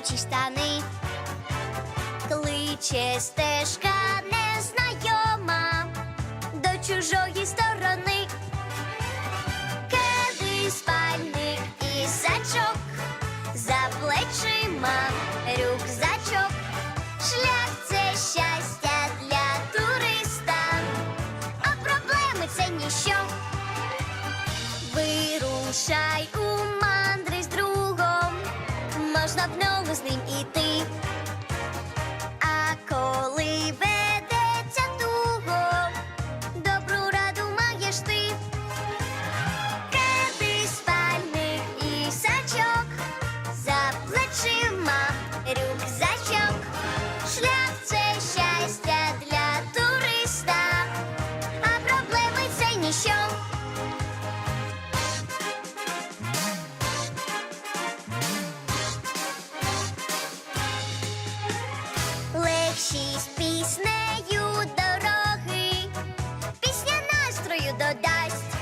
протираючи штани. Кличе стежка незнайома до чужої сторони. Кеди спальник і сачок, за плечима рюкзачок. Шлях це щастя для туриста, а проблеми це ніщо. Вирушай у мандри з другом, можна в ногу з ним іти. шість піснею дороги, пісня настрою додасть.